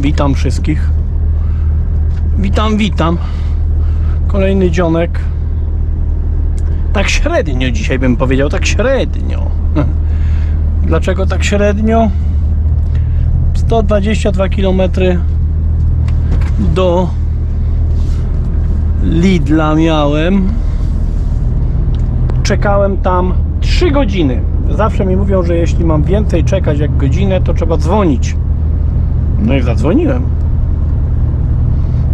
Witam wszystkich. Witam, witam. Kolejny dzionek. Tak średnio dzisiaj bym powiedział, tak średnio. Dlaczego tak średnio? 122 km do Lidla miałem. Czekałem tam 3 godziny. Zawsze mi mówią, że jeśli mam więcej czekać jak godzinę, to trzeba dzwonić. No i zadzwoniłem.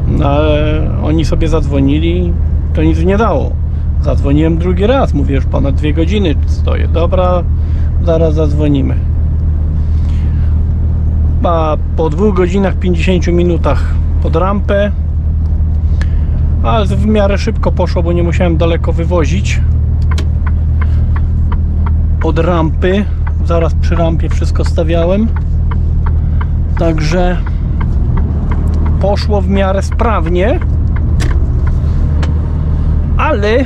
No ale oni sobie zadzwonili, to nic nie dało. Zadzwoniłem drugi raz, mówię, już ponad dwie godziny stoję. Dobra, zaraz zadzwonimy. A po dwóch godzinach 50 minutach pod rampę, ale w miarę szybko poszło, bo nie musiałem daleko wywozić od rampy. Zaraz przy rampie wszystko stawiałem. Także poszło w miarę sprawnie. Ale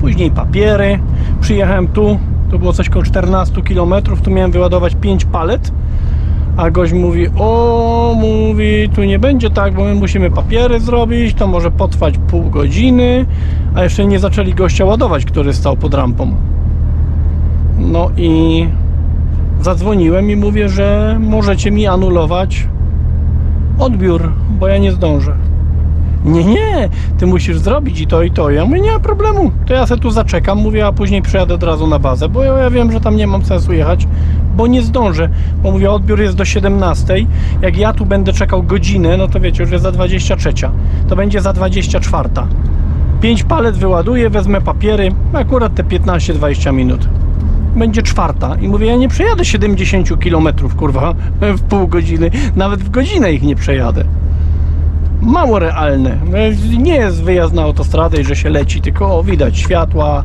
później papiery. Przyjechałem tu, to było coś koło 14 km, tu miałem wyładować 5 palet. A gość mówi, o, mówi, tu nie będzie tak, bo my musimy papiery zrobić, to może potrwać pół godziny, a jeszcze nie zaczęli gościa ładować, który stał pod rampą. No i zadzwoniłem i mówię, że możecie mi anulować odbiór, bo ja nie zdążę. Nie, nie, ty musisz zrobić i to i to. Ja mówię, nie ma problemu, to ja se tu zaczekam, mówię, a później przyjadę od razu na bazę, bo ja, ja wiem, że tam nie mam sensu jechać, bo nie zdążę, bo mówię, odbiór jest do 17, jak ja tu będę czekał godzinę, no to wiecie, już jest za 23, to będzie za 24. 5 palet wyładuję, wezmę papiery, akurat te 15-20 minut. Będzie czwarta. I mówię, ja nie przejadę 70 km, kurwa, w pół godziny, nawet w godzinę ich nie przejadę mało realne. Nie jest wyjazd na autostradę i że się leci, tylko widać światła,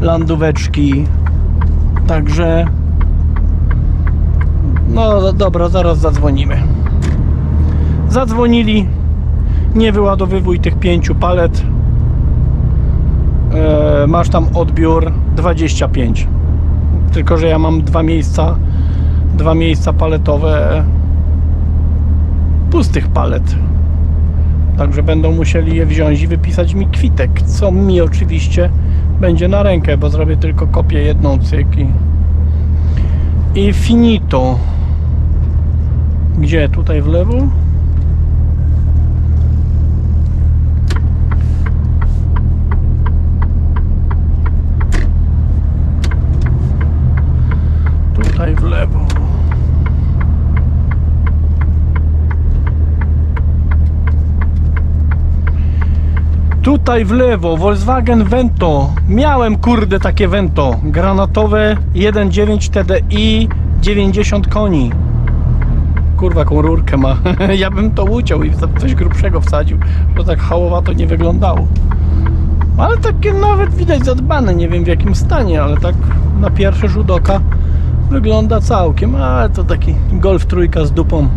landóweczki. Także no dobra, zaraz zadzwonimy. Zadzwonili. Nie wyładowywuj tych pięciu palet. E, masz tam odbiór 25. Tylko, że ja mam dwa miejsca, dwa miejsca paletowe pustych palet. Także będą musieli je wziąć i wypisać mi kwitek, co mi oczywiście będzie na rękę, bo zrobię tylko kopię jedną cyk i, i finito. Gdzie? Tutaj w lewo? Tutaj w lewo. Tutaj w lewo Volkswagen Vento. Miałem kurde takie Vento granatowe 1.9 TDI 90 koni. Kurwa, jaką rurkę ma. ja bym to uciął i coś grubszego wsadził, bo tak hałowato nie wyglądało. Ale takie nawet widać zadbane, nie wiem w jakim stanie, ale tak na pierwszy rzut oka wygląda całkiem, ale to taki Golf trójka z dupą.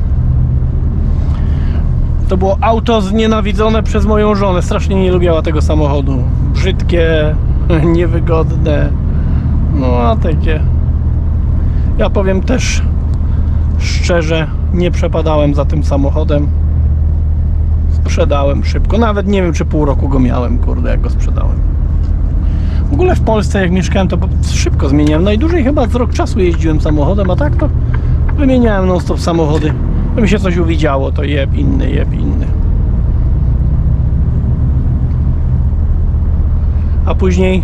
To było auto znienawidzone przez moją żonę. Strasznie nie lubiła tego samochodu. Brzydkie, niewygodne. No a takie. Ja powiem też szczerze, nie przepadałem za tym samochodem. Sprzedałem szybko. Nawet nie wiem, czy pół roku go miałem, kurde, jak go sprzedałem. W ogóle w Polsce, jak mieszkałem, to szybko zmieniałem. Najdłużej chyba z rok czasu jeździłem samochodem, a tak to wymieniałem non-stop samochody. To mi się coś uwidziało, to jeb inny, jeb inny. A później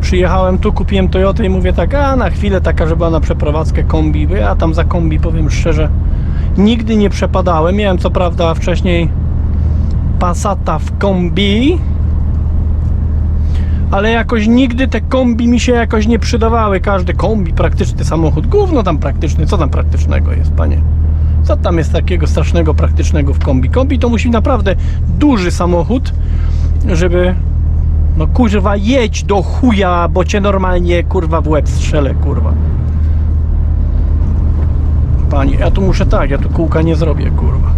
przyjechałem tu, kupiłem Toyotę i mówię tak, a na chwilę taka, żeby na przeprowadzkę kombi. Bo Ja tam za kombi, powiem szczerze, nigdy nie przepadałem. Miałem co prawda wcześniej Passata w kombi, ale jakoś nigdy te kombi mi się jakoś nie przydawały. Każdy kombi, praktyczny samochód. Gówno tam praktyczny, co tam praktycznego jest, panie? Co tam jest takiego strasznego, praktycznego w kombi? Kombi to musi naprawdę duży samochód, żeby no kurwa jedź do chuja, bo cię normalnie kurwa w łeb strzelę, kurwa. Panie, ja tu muszę tak, ja tu kółka nie zrobię, kurwa.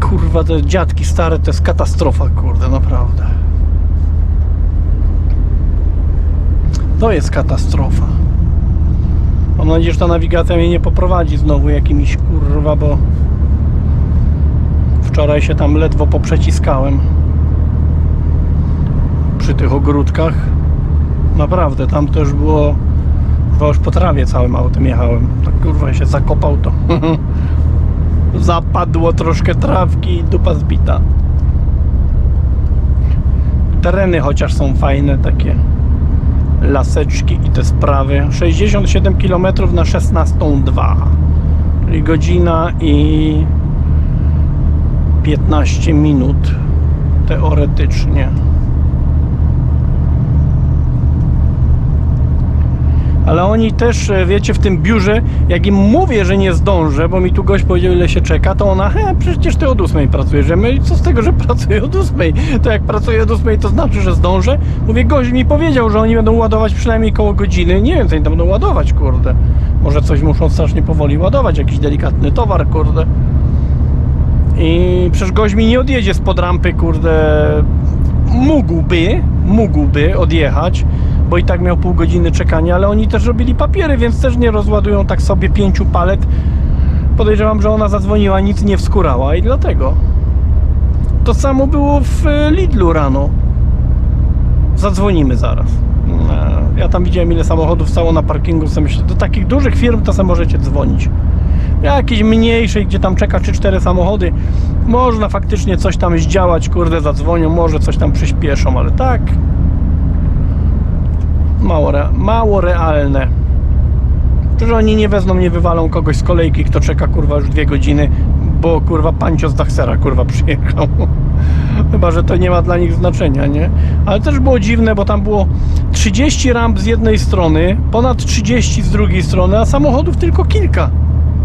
Kurwa, te dziadki stare to jest katastrofa, kurde, naprawdę. To jest katastrofa. Mam nadzieję, że ta nawigacja mnie nie poprowadzi znowu jakimiś kurwa, bo wczoraj się tam ledwo poprzeciskałem przy tych ogródkach. Naprawdę, tam też było chyba już po trawie całym autem jechałem. Tak kurwa się zakopał to. Zapadło troszkę trawki i dupa zbita. Tereny chociaż są fajne takie laseczki i te sprawy. 67 km na 16,2 czyli godzina i 15 minut teoretycznie. Ale oni też, e, wiecie, w tym biurze, jak im mówię, że nie zdążę, bo mi tu gość powiedział, ile się czeka, to ona, he, przecież ty od 8 pracujesz. Ja mówię, co z tego, że pracuję od 8? To jak pracuję od 8, to znaczy, że zdążę? Mówię, gość mi powiedział, że oni będą ładować przynajmniej koło godziny. Nie wiem, co oni tam będą ładować, kurde. Może coś muszą strasznie powoli ładować, jakiś delikatny towar, kurde. I przecież gość mi nie odjedzie spod rampy, kurde. Mógłby, mógłby odjechać, bo i tak miał pół godziny czekania, ale oni też robili papiery, więc też nie rozładują tak sobie pięciu palet. Podejrzewam, że ona zadzwoniła, nic nie wskurała i dlatego. To samo było w e, Lidlu rano. Zadzwonimy zaraz. E, Ja tam widziałem ile samochodów stało na parkingu, sobie myślę, do takich dużych firm to sobie możecie dzwonić. Jakiejś mniejszej, gdzie tam czeka 3-4 samochody, można faktycznie coś tam zdziałać, kurde, zadzwonią, może coś tam przyspieszą, ale tak, mało, re, mało realne. Że oni nie wezmą, nie wywalą kogoś z kolejki, kto czeka kurwa już dwie godziny, bo kurwa pancio z Dachsera kurwa przyjechał. Chyba, że to nie ma dla nich znaczenia, nie? Ale też było dziwne, bo tam było 30 ramp z jednej strony, ponad 30 z drugiej strony, a samochodów tylko kilka.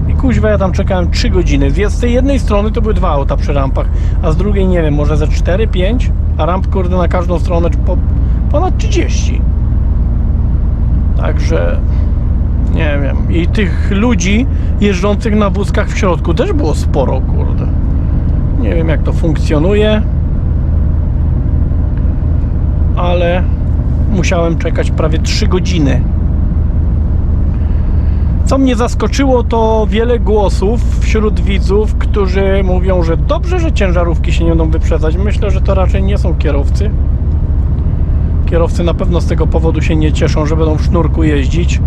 I kuźwa, ja tam czekałem 3 godziny. Z tej jednej strony to były dwa auta przy rampach, a z drugiej nie wiem, może ze 4, 5, a ramp kurde na każdą stronę po, ponad 30. Także nie wiem. I tych ludzi jeżdżących na wózkach w środku też było sporo, kurde. Nie wiem jak to funkcjonuje, ale musiałem czekać prawie 3 godziny. Co mnie zaskoczyło, to wiele głosów wśród widzów, którzy mówią, że dobrze, że ciężarówki się nie będą wyprzedzać. Myślę, że to raczej nie są kierowcy. Kierowcy na pewno z tego powodu się nie cieszą, że będą w sznurku jeździć.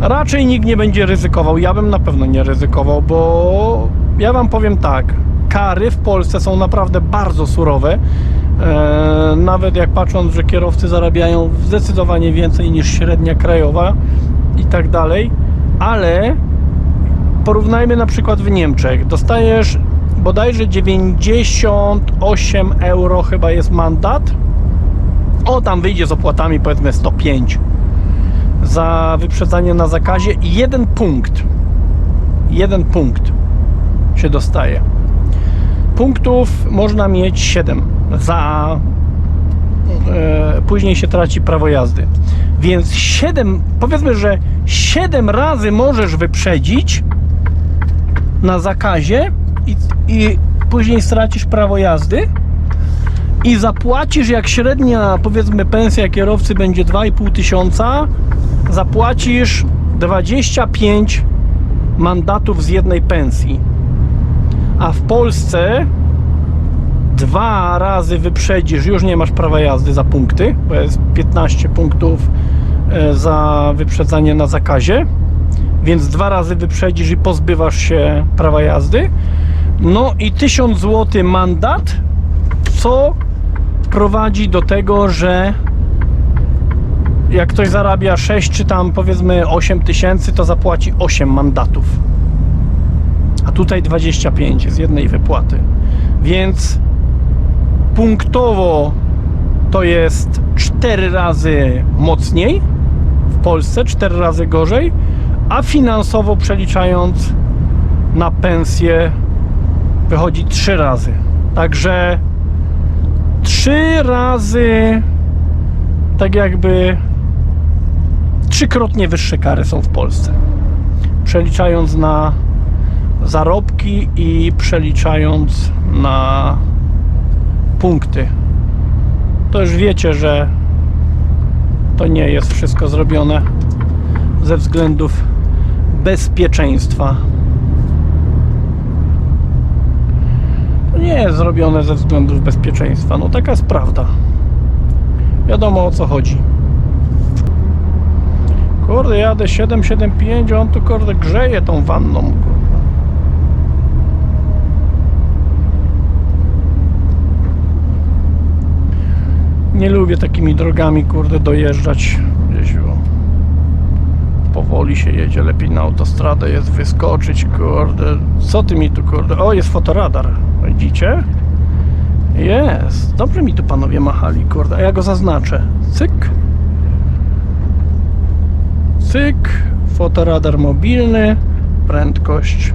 Raczej nikt nie będzie ryzykował. Ja bym na pewno nie ryzykował, bo ja Wam powiem tak. Kary w Polsce są naprawdę bardzo surowe. Eee, nawet jak patrząc, że kierowcy zarabiają zdecydowanie więcej niż średnia krajowa i tak dalej, ale porównajmy na przykład w Niemczech. Dostajesz bodajże 98 euro chyba jest mandat. O, tam wyjdzie z opłatami powiedzmy 105 za wyprzedzanie na zakazie i jeden punkt. Jeden punkt się dostaje. Punktów można mieć 7 za e, później się traci prawo jazdy. Więc 7, powiedzmy, że 7 razy możesz wyprzedzić na zakazie i, i później stracisz prawo jazdy i zapłacisz jak średnia powiedzmy pensja kierowcy będzie 2,5 tysiąca zapłacisz 25 mandatów z jednej pensji. A w Polsce dwa razy wyprzedzisz już nie masz prawa jazdy za punkty bo jest 15 punktów e, za wyprzedzanie na zakazie więc dwa razy wyprzedzisz i pozbywasz się prawa jazdy. No i 1000 zł mandat co prowadzi do tego, że jak ktoś zarabia 6 czy tam powiedzmy 8 tysięcy, to zapłaci 8 mandatów. A tutaj 25 z jednej wypłaty. Więc punktowo to jest 4 razy mocniej w Polsce, 4 razy gorzej, a finansowo przeliczając na pensję wychodzi 3 razy. Także trzy razy tak jakby trzykrotnie wyższe kary są w Polsce. Przeliczając na zarobki i przeliczając na punkty. To już wiecie, że to nie jest wszystko zrobione ze względów bezpieczeństwa. Nie jest zrobione ze względów bezpieczeństwa. No taka jest prawda. Wiadomo o co chodzi. Kurde, jadę 775, a on tu kurde grzeje tą wanną. Kurde. Nie lubię takimi drogami, kurde, dojeżdżać gdzieś. O. Powoli się jedzie, lepiej na autostradę jest wyskoczyć, kurde. Co ty mi tu, kurde? O, jest fotoradar. Widzicie? Jest. Dobrze mi tu panowie machali, kurde. A ja go zaznaczę. Cyk. Cyk. Fotoradar mobilny. Prędkość.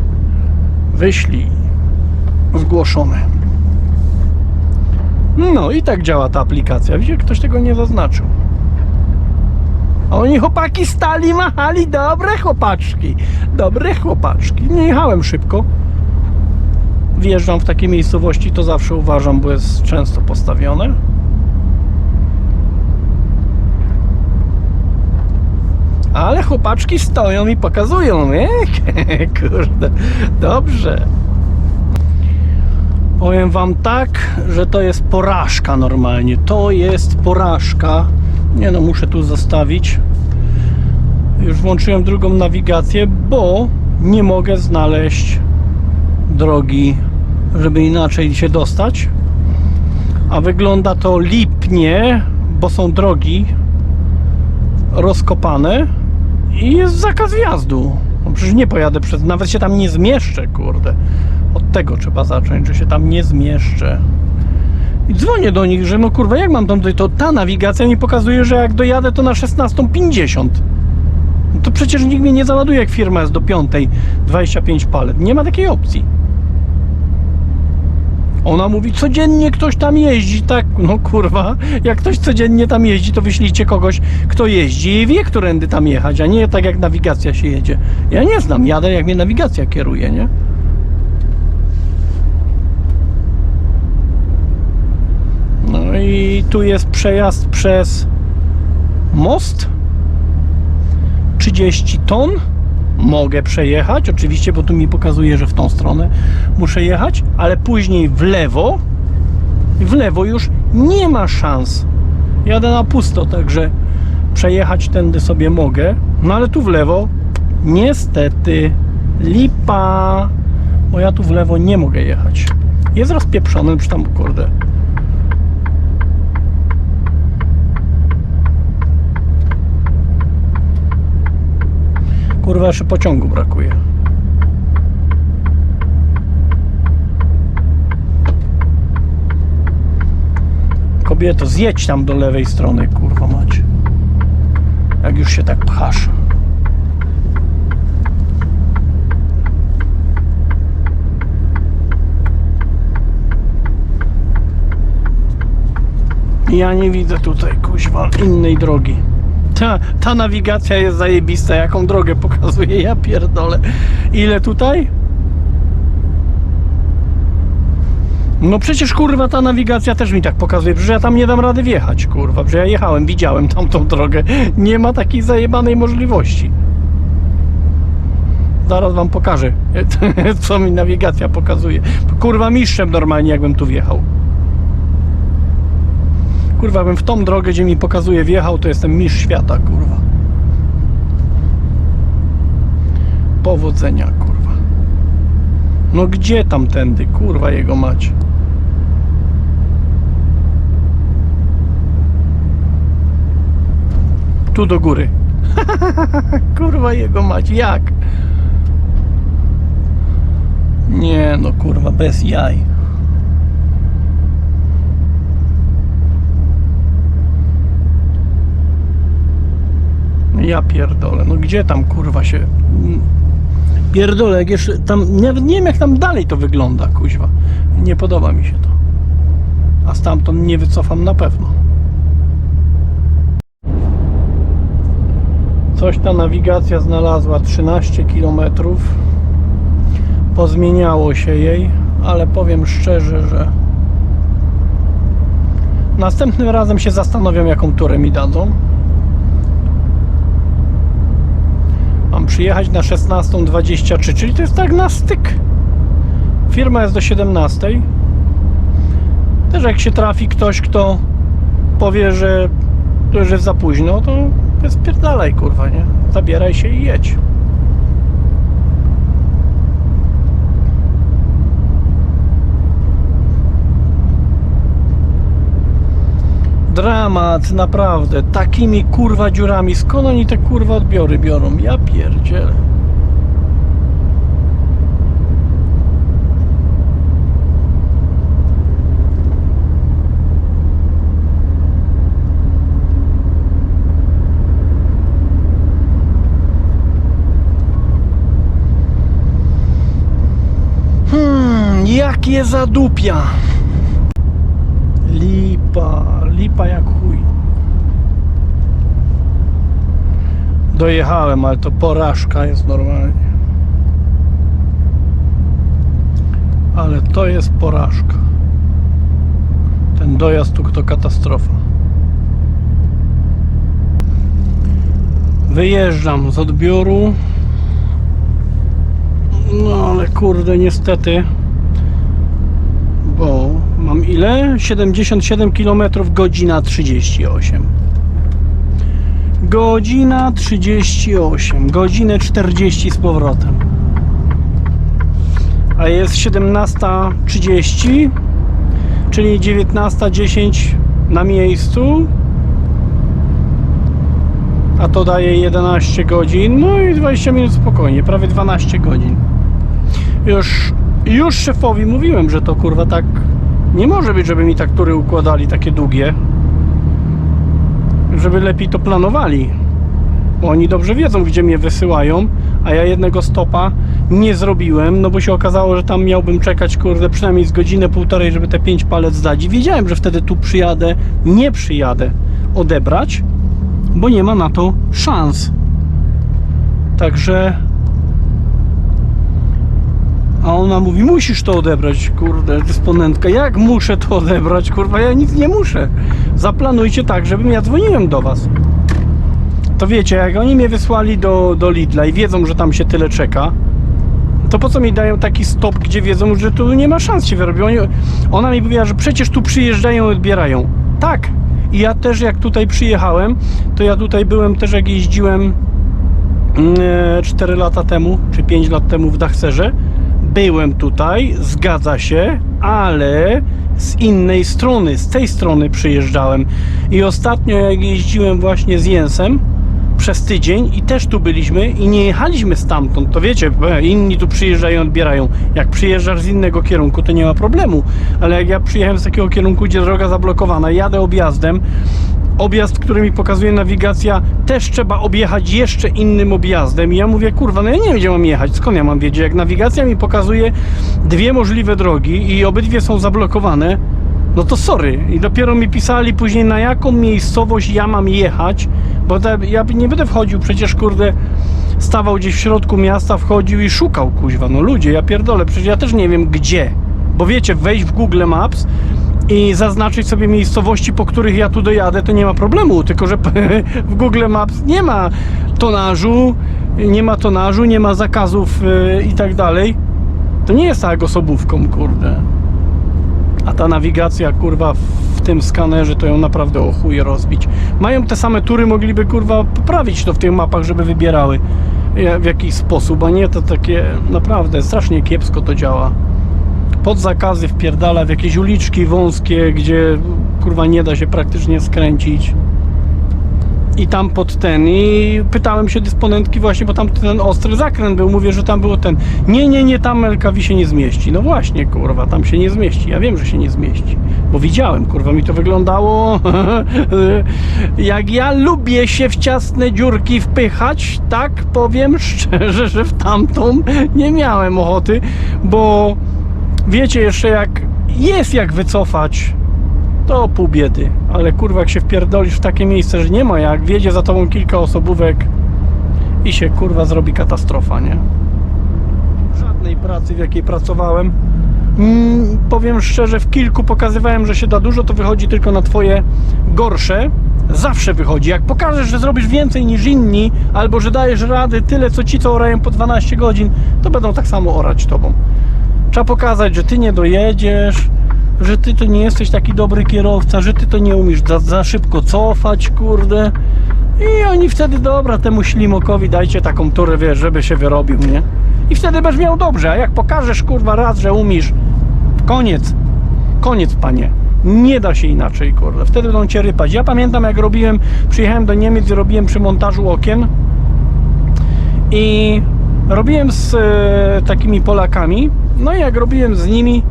Wyślij. Zgłoszony. No i tak działa ta aplikacja. Widzicie, ktoś tego nie zaznaczył. A oni chłopaki stali, machali. Dobre chłopaczki. Dobre chłopaczki. Nie jechałem szybko. Wjeżdżam w takie miejscowości, to zawsze uważam, bo jest często postawione. Ale chłopaczki stoją i pokazują, nie? Kurde, dobrze. Powiem wam tak, że to jest porażka normalnie. To jest porażka. Nie no, muszę tu zostawić. Już włączyłem drugą nawigację, bo nie mogę znaleźć drogi, żeby inaczej się dostać. A wygląda to lipnie, bo są drogi rozkopane i jest zakaz wjazdu. No przecież nie pojadę przez, nawet się tam nie zmieszczę, kurde. Od tego trzeba zacząć, że się tam nie zmieszczę. I dzwonię do nich, że no kurwa, jak mam tam dojść? To ta nawigacja mi pokazuje, że jak dojadę to na 16.50. No to przecież nikt mnie nie załaduje, jak firma jest do 5, 25 palet. Nie ma takiej opcji. Ona mówi, codziennie ktoś tam jeździ, tak, no kurwa, jak ktoś codziennie tam jeździ, to wyślijcie kogoś, kto jeździ i wie, którędy tam jechać, a nie tak jak nawigacja się jedzie. Ja nie znam, jadę jak mnie nawigacja kieruje, nie? No i tu jest przejazd przez most. 30 ton. Mogę przejechać, oczywiście, bo tu mi pokazuje, że w tą stronę muszę jechać, ale później w lewo. W lewo już nie ma szans. Jadę na pusto, także przejechać tędy sobie mogę. No ale tu w lewo niestety lipa. Bo ja tu w lewo nie mogę jechać. Jest rozpieprzony, przy tam kurde. Kurwa, jeszcze pociągu brakuje. Kobieto, zjedź tam do lewej strony, kurwa mać. Jak już się tak pchasz. Ja nie widzę tutaj, kuźwa, innej drogi. Ta, ta nawigacja jest zajebista, jaką drogę pokazuje, ja pierdolę. Ile tutaj? No przecież kurwa ta nawigacja też mi tak pokazuje, że ja tam nie dam rady wjechać, kurwa, że ja jechałem, widziałem tamtą drogę. Nie ma takiej zajebanej możliwości. Zaraz wam pokażę, co mi nawigacja pokazuje. Kurwa mistrzem normalnie, jakbym tu wjechał. Kurwa, bym w tą drogę, gdzie mi pokazuje wjechał, to jestem mistrz świata, kurwa. Powodzenia, kurwa. No gdzie tamtędy, kurwa, jego mać? Tu do góry. kurwa, jego mać, jak? Nie, no kurwa, bez jaj. Ja pierdolę, no gdzie tam kurwa się... Pierdolę, jak jeszcze tam... Nawet nie wiem jak tam dalej to wygląda, kuźwa. Nie podoba mi się to. A stamtąd nie wycofam na pewno. Coś ta nawigacja znalazła 13 km. Pozmieniało się jej, ale powiem szczerze, że następnym razem się zastanowią jaką turę mi dadzą. Mam przyjechać na 16.23, czyli to jest tak na styk. Firma jest do 17. Też jak się trafi ktoś, kto powie, że jest za późno, to spierdalaj kurwa, nie? Zabieraj się i jedź. Dramat, naprawdę. Takimi kurwa dziurami. Skąd oni te kurwa odbiory biorą? Ja pierdzielę. Hmm, jakie zadupia. Lipa, lipa jak chuj. Dojechałem, ale to porażka jest normalnie. Ale to jest porażka. Ten dojazd tu to katastrofa. Wyjeżdżam z odbioru. No ale kurde, niestety. Ile? 77 km godzina 38. Godzina 38, godzinę 40 z powrotem. A jest 17.30, czyli 19.10 na miejscu. A to daje 11 godzin, no i 20 minut spokojnie, prawie 12 godzin. Już, już szefowi mówiłem, że to kurwa tak nie może być, żeby mi tak tury układali takie długie. Żeby lepiej to planowali. Bo oni dobrze wiedzą, gdzie mnie wysyłają, a ja jednego stopa nie zrobiłem, no bo się okazało, że tam miałbym czekać, kurde, przynajmniej z godzinę, półtorej, żeby te pięć palet zdać. I wiedziałem, że wtedy tu przyjadę, nie przyjadę odebrać, bo nie ma na to szans. Także a ona mówi, musisz to odebrać, kurde, dysponentka. Jak muszę to odebrać, kurwa, ja nic nie muszę. Zaplanujcie tak, żebym ja dzwoniłem do was. To wiecie, jak oni mnie wysłali do, do Lidla i wiedzą, że tam się tyle czeka, to po co mi dają taki stop, gdzie wiedzą, że tu nie ma szans się wyrobić? Oni, ona mi mówiła, że przecież tu przyjeżdżają i odbierają. Tak. I ja też jak tutaj przyjechałem, to ja tutaj byłem też jak jeździłem 4 lata temu, czy 5 lat temu w Dachserze. Byłem tutaj, zgadza się, ale z innej strony, z tej strony przyjeżdżałem. I ostatnio jak jeździłem właśnie z Jensem przez tydzień i też tu byliśmy i nie jechaliśmy stamtąd, to wiecie, e, inni tu przyjeżdżają, odbierają. Jak przyjeżdżasz z innego kierunku, to nie ma problemu. Ale jak ja przyjechałem z takiego kierunku, gdzie droga zablokowana, jadę objazdem, objazd, który mi pokazuje nawigacja, też trzeba objechać jeszcze innym objazdem. I ja mówię, kurwa, no ja nie wiem, gdzie mam jechać. Skąd ja mam wiedzieć? Jak nawigacja mi pokazuje dwie możliwe drogi i obydwie są zablokowane, no to sorry. I dopiero mi pisali później, na jaką miejscowość ja mam jechać, bo te, ja nie będę wchodził, przecież kurde, stawał gdzieś w środku miasta, wchodził i szukał, kuźwa. No ludzie, ja pierdolę, przecież ja też nie wiem gdzie. Bo wiecie, wejść w Google Maps i zaznaczyć sobie miejscowości, po których ja tu dojadę, to nie ma problemu. Tylko, że w Google Maps nie ma tonażu, nie ma tonażu, nie ma zakazów yy, i tak dalej. To nie jest tak jak osobówką, kurde. A ta nawigacja, kurwa, w tym skanerze to ją naprawdę o chuj rozbić. Mają te same tury, mogliby, kurwa, poprawić to w tych mapach, żeby wybierały je- w jakiś sposób, a nie to takie, naprawdę, strasznie kiepsko to działa pod zakazy wpierdala w jakieś uliczki wąskie, gdzie kurwa nie da się praktycznie skręcić. I tam pod ten. I pytałem się dysponentki właśnie, bo tam ten ostry zakręt był. Mówię, że tam było ten. Nie, nie, nie, tam LKW się nie zmieści. No właśnie, kurwa, tam się nie zmieści. Ja wiem, że się nie zmieści. Bo widziałem, kurwa, mi to wyglądało. jak ja lubię się w ciasne dziurki wpychać, tak powiem szczerze, że w tamtą nie miałem ochoty, bo wiecie jeszcze jak jest jak wycofać, to pół biedy. Ale kurwa jak się wpierdolisz w takie miejsce, że nie ma jak, wiedzie za tobą kilka osobówek i się kurwa zrobi katastrofa, nie? Żadnej pracy w jakiej pracowałem. Mm, powiem szczerze, w kilku pokazywałem, że się da dużo, to wychodzi tylko na twoje gorsze Zawsze wychodzi. Jak pokażesz, że zrobisz więcej niż inni, albo że dajesz rady tyle, co ci, co orają po 12 godzin, to będą tak samo orać tobą. Trzeba pokazać, że ty nie dojedziesz, że ty to nie jesteś taki dobry kierowca, że ty to nie umiesz za, za szybko cofać, kurde. I oni wtedy, dobra, temu ślimokowi dajcie taką turę, wiesz, żeby się wyrobił, nie? I wtedy będziesz miał dobrze, a jak pokażesz, kurwa, raz, że umiesz, koniec, koniec, panie. Nie da się inaczej, kurde. Wtedy będą cię rypać. Ja pamiętam, jak robiłem, przyjechałem do Niemiec i robiłem przy montażu okien i robiłem z e, takimi Polakami. No i jak robiłem z nimi,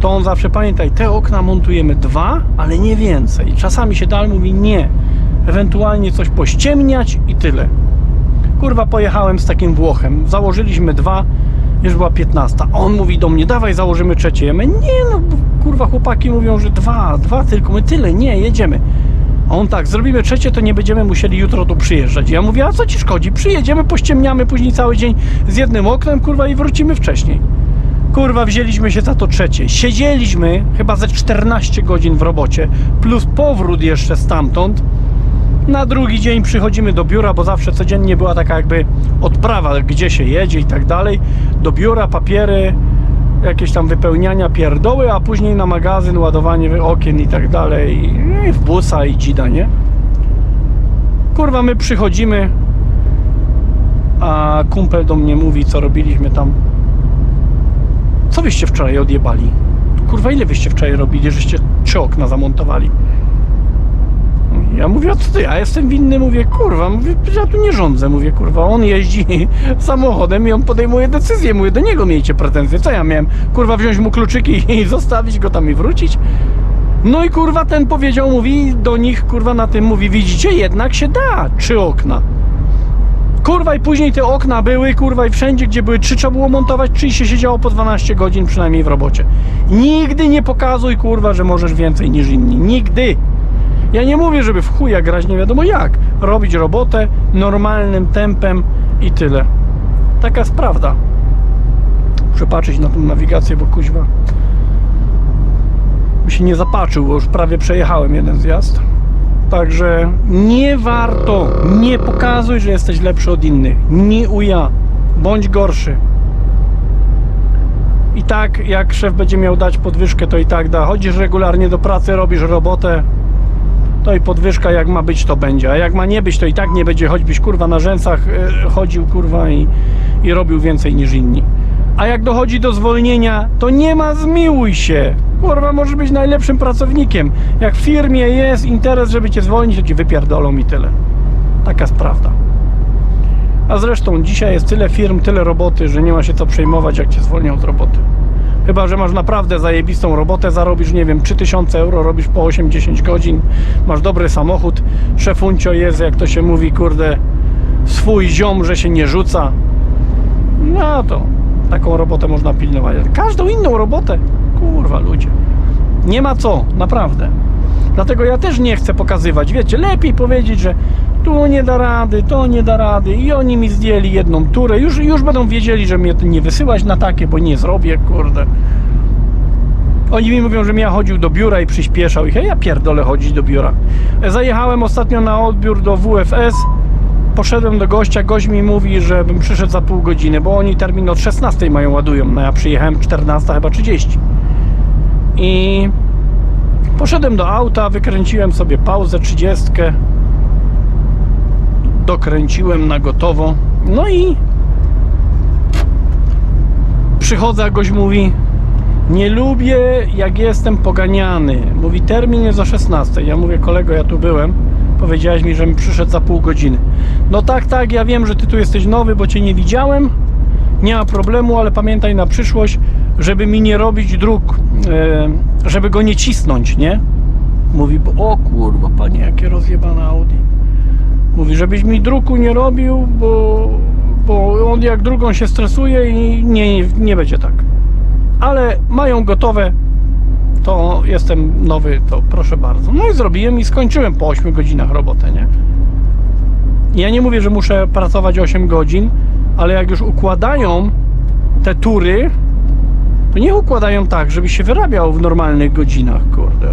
to on zawsze pamiętaj, te okna montujemy dwa, ale nie więcej. Czasami się dal mówi nie. Ewentualnie coś pościemniać i tyle. Kurwa, pojechałem z takim Włochem. Założyliśmy dwa, już była 15. A on mówi do mnie, dawaj założymy trzecie. Ja mówię, nie no, kurwa, chłopaki mówią, że dwa, dwa tylko. My tyle, nie, jedziemy. A on tak, zrobimy trzecie, to nie będziemy musieli jutro tu przyjeżdżać. Ja mówię, a co ci szkodzi? Przyjedziemy, pościemniamy później cały dzień z jednym oknem, kurwa, i wrócimy wcześniej. Kurwa, wzięliśmy się za to trzecie. Siedzieliśmy chyba ze 14 godzin w robocie, plus powrót jeszcze stamtąd. Na drugi dzień przychodzimy do biura, bo zawsze codziennie była taka jakby odprawa, gdzie się jedzie i tak dalej. Do biura, papiery, jakieś tam wypełniania, pierdoły, a później na magazyn, ładowanie okien i tak dalej. I w busa i dzida, nie? Kurwa, my przychodzimy, a kumpel do mnie mówi, co robiliśmy tam. Co wyście wczoraj odjebali? Kurwa, ile wyście wczoraj robili, żeście trzy okna zamontowali? Ja mówię, a co ty, ja jestem winny, mówię, kurwa, mówię, ja tu nie rządzę, mówię, kurwa, on jeździ samochodem i on podejmuje decyzję, mówię, do niego miejcie pretensje, co ja miałem, kurwa, wziąć mu kluczyki i zostawić go tam i wrócić? No i kurwa, ten powiedział, mówi do nich, kurwa, na tym, mówi, widzicie, jednak się da, trzy okna. Kurwa, i później te okna były, kurwa, i wszędzie, gdzie były trzy, trzeba było montować, trzy i się siedziało po 12 godzin przynajmniej w robocie. Nigdy nie pokazuj, kurwa, że możesz więcej niż inni. Nigdy. Ja nie mówię, żeby w chuja grać nie wiadomo jak. Robić robotę normalnym tempem i tyle. Taka jest prawda. Muszę patrzeć na tą nawigację, bo kuźwa by się nie zapatrzył, bo już prawie przejechałem jeden zjazd. Także nie warto, nie pokazuj, że jesteś lepszy od innych. Nie uja, bądź gorszy. I tak, jak szef będzie miał dać podwyżkę, to i tak da. Chodzisz regularnie do pracy, robisz robotę, to i podwyżka jak ma być, to będzie. A jak ma nie być, to i tak nie będzie, choćbyś kurwa na rzęsach e, chodził kurwa i, i robił więcej niż inni. A jak dochodzi do zwolnienia, to nie ma zmiłuj się. Kurwa, możesz być najlepszym pracownikiem. Jak w firmie jest interes, żeby cię zwolnić, to ci wypierdolą i tyle. Taka jest prawda. A zresztą dzisiaj jest tyle firm, tyle roboty, że nie ma się co przejmować, jak cię zwolnią z roboty. Chyba, że masz naprawdę zajebistą robotę, zarobisz, nie wiem, 3000 euro, robisz po 8-10 godzin, masz dobry samochód, szefuncio jest, jak to się mówi, kurde, swój ziom, że się nie rzuca. No to taką robotę można pilnować. Każdą inną robotę, kurwa ludzie. Nie ma co, naprawdę. Dlatego ja też nie chcę pokazywać. Wiecie, lepiej powiedzieć, że tu nie da rady, to nie da rady i oni mi zdjęli jedną turę. Już, już będą wiedzieli, że mnie nie wysyłać na takie, bo nie zrobię, kurde. Oni mi mówią, że ja chodził do biura i przyspieszał ich, a ja pierdolę chodzić do biura. Zajechałem ostatnio na odbiór do WFS, poszedłem do gościa, gość mi mówi, żebym przyszedł za pół godziny, bo oni termin od 16 mają ładują, no ja przyjechałem 14 chyba 30. I poszedłem do auta, wykręciłem sobie pauzę 30, dokręciłem na gotowo, no i przychodzę, a gość mówi nie lubię jak jestem poganiany. Mówi termin jest o 16. Ja mówię kolego, ja tu byłem. Powiedziałeś mi, żebym przyszedł za pół godziny. No tak, tak, ja wiem, że ty tu jesteś nowy, bo cię nie widziałem. Nie ma problemu, ale pamiętaj na przyszłość, żeby mi nie robić dróg, e, żeby go nie cisnąć, nie? Mówi, bo o kurwa, panie, jakie rozjebane Audi. Mówi, żebyś mi druku nie robił, bo, bo on jak drugą się stresuje i nie, nie będzie tak. Ale mają gotowe, to jestem nowy, to proszę bardzo. No i zrobiłem i skończyłem po 8 godzinach robotę, nie? Ja nie mówię, że muszę pracować 8 godzin, ale jak już układają te tury, to niech układają tak, żeby się wyrabiał w normalnych godzinach, kurde.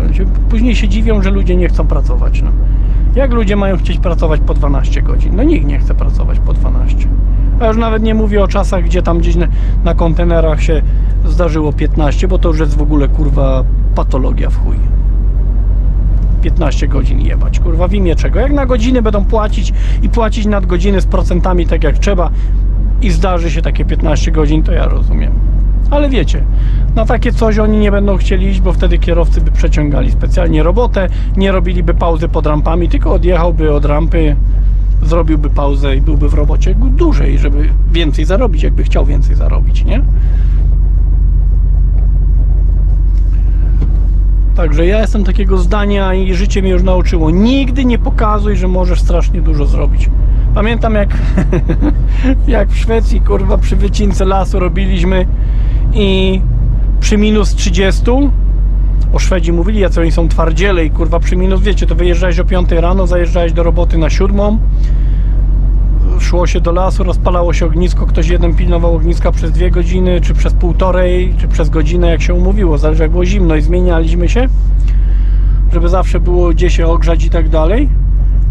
Później się dziwią, że ludzie nie chcą pracować, no. Jak ludzie mają chcieć pracować po 12 godzin? No nikt nie chce pracować po 12. A już nawet nie mówię o czasach, gdzie tam gdzieś na, na kontenerach się zdarzyło 15, bo to już jest w ogóle kurwa patologia w chuj. 15 godzin jebać, kurwa, w imię czego? Jak na godziny będą płacić i płacić nadgodziny z procentami tak jak trzeba i zdarzy się takie 15 godzin, to ja rozumiem. Ale wiecie, na takie coś oni nie będą chcieli iść, bo wtedy kierowcy by przeciągali specjalnie robotę, nie robiliby pauzy pod rampami, tylko odjechałby od rampy, zrobiłby pauzę i byłby w robocie dłużej, żeby więcej zarobić, jakby chciał więcej zarobić, nie? Także ja jestem takiego zdania i życie mnie już nauczyło. Nigdy nie pokazuj, że możesz strasznie dużo zrobić. Pamiętam jak, jak w Szwecji, kurwa, przy wycince lasu robiliśmy i przy minus 30 o Szwedzi mówili, jacy oni są twardziele i kurwa przy minus, wiecie, to wyjeżdżałeś o 5 rano, zajeżdżałeś do roboty na 7 szło się do lasu, rozpalało się ognisko, ktoś jeden pilnował ogniska przez dwie godziny, czy przez półtorej, czy przez godzinę, jak się umówiło, zależy jak było zimno i zmienialiśmy się, żeby zawsze było gdzie się ogrzać i tak dalej.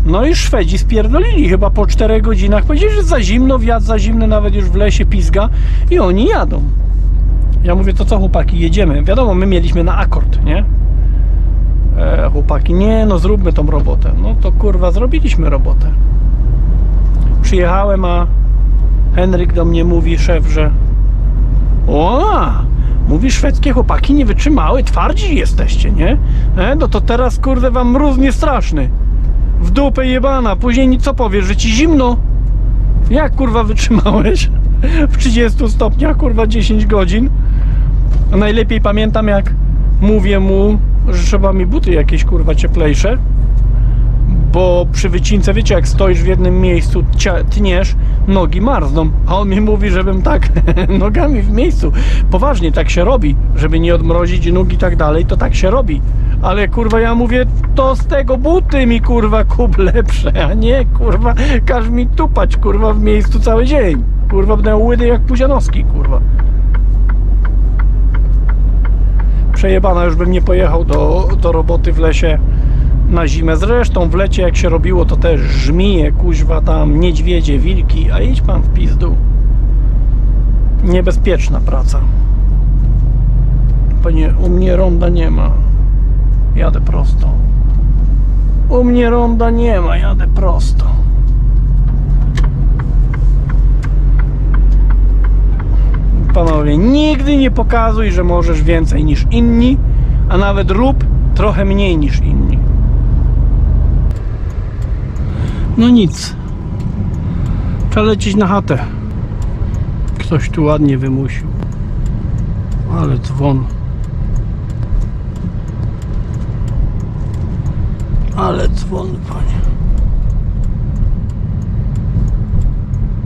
No i Szwedzi spierdolili chyba po 4 godzinach, powiedzieli, że za zimno, wiatr za zimny, nawet już w lesie pizga i oni jadą. Ja mówię, to co chłopaki, jedziemy. Wiadomo, my mieliśmy na akord, nie? E, chłopaki, nie no zróbmy tą robotę. No to kurwa, zrobiliśmy robotę przyjechałem, a Henryk do mnie mówi, szef, że o, mówi szwedzkie chłopaki nie wytrzymały, twardzi jesteście, nie? E, no to teraz kurde wam mróz straszny. W dupę jebana, później nic co powiesz, że ci zimno? Jak kurwa wytrzymałeś? W 30 stopniach, kurwa 10 godzin. Najlepiej pamiętam jak mówię mu, że trzeba mi buty jakieś kurwa cieplejsze bo przy wycince, wiecie, jak stoisz w jednym miejscu, tniesz, nogi marzną. A on mi mówi, żebym tak nogami w miejscu. Poważnie, tak się robi, żeby nie odmrozić nóg i tak dalej, to tak się robi. Ale kurwa, ja mówię, to z tego buty mi kurwa kup lepsze, a nie kurwa, każ mi tupać kurwa w miejscu cały dzień. Kurwa, będę łydy jak Puzianowski, kurwa. Przejebana, już bym nie pojechał do, do roboty w lesie na zimę. Zresztą w lecie jak się robiło, to też żmije, kuźwa tam, niedźwiedzie, wilki, a idź pan w pizdu. Niebezpieczna praca. Panie, u mnie ronda nie ma. Jadę prosto. U mnie ronda nie ma, jadę prosto. Panowie, nigdy nie pokazuj, że możesz więcej niż inni, a nawet rób trochę mniej niż inni. No nic. Trzeba lecieć na chatę. Ktoś tu ładnie wymusił. Ale dzwon. Ale dzwon, panie.